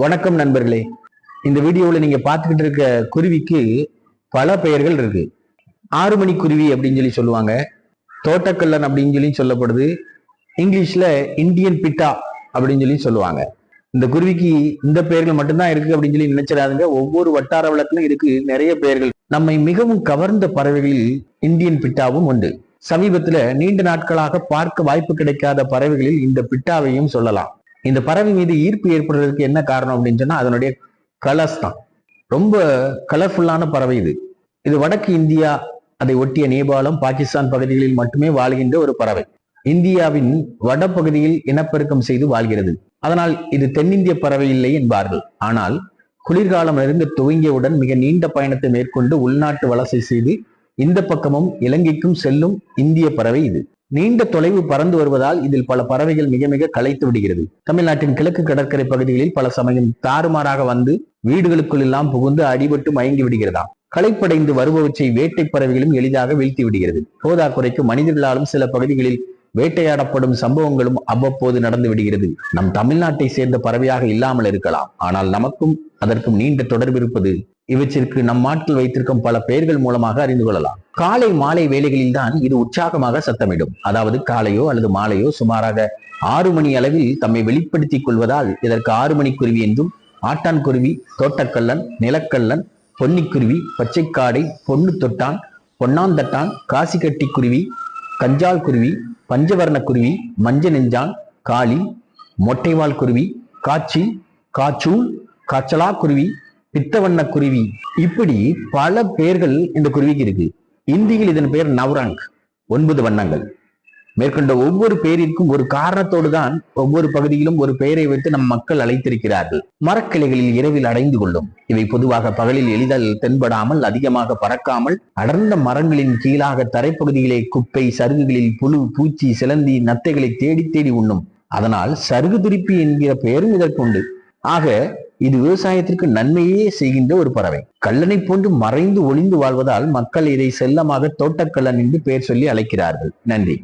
வணக்கம் நண்பர்களே. இந்த வீடியோவில் நீங்கள் பார்த்துக்கிட்டு இருக்க குருவிக்கு பல பெயர்கள் இருக்கு. ஆறு மணி குருவி அப்படின்னு சொல்லி சொல்லுவாங்க. தோட்டக்கல்லன் அப்படின்னு சொல்லி சொல்லப்படுது. இங்கிலீஷில் இந்தியன் பிட்டா அப்படின்னு சொல்லி சொல்லுவாங்க. இந்த குருவிக்கு இந்த பெயர்கள் மட்டும்தான் இருக்கு அப்படின்னு சொல்லி நினைச்சிடாதுங்க. ஒவ்வொரு வட்டார வழக்கிலும் இருக்கு நிறைய பெயர்கள். நம்மை மிகவும் கவர்ந்த பறவைகளில் இந்தியன் பிட்டாவும் உண்டு. சமீபத்தில் நீண்ட நாட்களாக பார்க்க வாய்ப்பு கிடைக்காத பறவைகளில் இந்த பிட்டாவையும் சொல்லலாம். இந்த பறவை மீது ஈர்ப்பு ஏற்படுறதுக்கு என்ன காரணம் அப்படின்னு சொன்னா அதனுடைய கலர்ஸ் தான். ரொம்ப கலர்ஃபுல்லான பறவை இது. இது வடக்கு இந்தியா அதை ஒட்டிய நேபாளம் பாகிஸ்தான் பகுதிகளில் மட்டுமே வாழ்கின்ற ஒரு பறவை. இந்தியாவின் வடபகுதியில் இனப்பெருக்கம் செய்து வாழ்கிறது. அதனால் இது தென்னிந்திய பறவை இல்லை என்பார்கள். ஆனால் குளிர்காலம் நெருங்க துவங்கியவுடன் மிக நீண்ட பயணத்தை மேற்கொண்டு உள்நாட்டு வலசை செய்து இந்த பக்கமும் இலங்கைக்கும் செல்லும் இந்திய பறவை இது. நீண்ட தொலைவு பறந்து வருவதால் இதில் பல பறவைகள் மிக மிக களைத்து விடுகிறது. தமிழ்நாட்டின் கிழக்கு கடற்கரை பகுதிகளில் பல சமயம் தாறுமாறாக வந்து வீடுகளுக்குள் எல்லாம் புகுந்து அடிபட்டு மயங்கி விடுகிறதாம். களைப்படைந்து வருபவற்றை வேட்டை பறவைகளும் எளிதாக வீழ்த்தி விடுகிறது. போதாக்குறைக்கு மனிதர்களாலும் சில பகுதிகளில் வேட்டையாடப்படும் சம்பவங்களும் அவ்வப்போது நடந்து விடுகிறது. நம் தமிழ்நாட்டை சேர்ந்த பறவையாக இல்லாமல் இருக்கலாம். ஆனால் நமக்கும் அதற்கும் நீண்ட தொடர்பு இருப்பது இவற்றிற்கு நம் நாட்டில் வைத்திருக்கும் பல பெயர்கள் மூலமாக அறிந்து கொள்ளலாம். காலை மாலை வேலைகளில் தான் இது உற்சாகமாக சத்தமிடும். அதாவது காலையோ அல்லது மாலையோ சுமாராக ஆறு மணி அளவில் தம்மை வெளிப்படுத்திக் கொள்வதால் இதற்கு ஆறு மணி குருவி என்றும் ஆட்டான் குருவி தோட்டக்கல்லன் நிலக்கல்லன் பொன்னிக்குருவி பச்சைக்காடை பொண்ணு தொட்டான் பொன்னாந்தட்டான் காசிக்கட்டி குருவி கஞ்சால் குருவி பஞ்சவர்ண குருவி மஞ்ச நெஞ்சான் காளி மொட்டைவால் குருவி காச்சி காச்சூல் காச்சலா குருவி பித்தவண்ண குருவி. இப்படி பல பெயர்கள் இந்த குருவிக்கு இருக்கு. இந்தியில் இதன் பெயர் நவ்ரங் ஒன்பது வண்ணங்கள். மேற்கொண்ட ஒவ்வொரு பெயரிற்கும் ஒரு காரணத்தோடு தான் ஒவ்வொரு பகுதியிலும் ஒரு பெயரை வைத்து நம் மக்கள் அழைத்திருக்கிறார்கள். மரக்கிளைகளில் இரவில் அடைந்து கொள்ளும். இவை பொதுவாக பகலில் எளிதில் தென்படாமல் அதிகமாக பறக்காமல் அடர்ந்த மரங்களின் கீழாக தரைப்பகுதியிலே குப்பை சருகுகளில் புழு பூச்சி சிலந்தி நத்தைகளை தேடி தேடி உண்ணும். அதனால் சருகு திருப்பி என்கிற பெயரும் இதற்குண்டு. ஆக இது விவசாயத்திற்கு நன்மையே செய்கின்ற ஒரு பறவை. கல்லனை போன்று மறைந்து ஒளிந்து வாழ்வதால் மக்கள் இதை செல்லமாக தோட்டக்கல்லன் என்று பெயர் சொல்லி அழைக்கிறார்கள். நன்றி.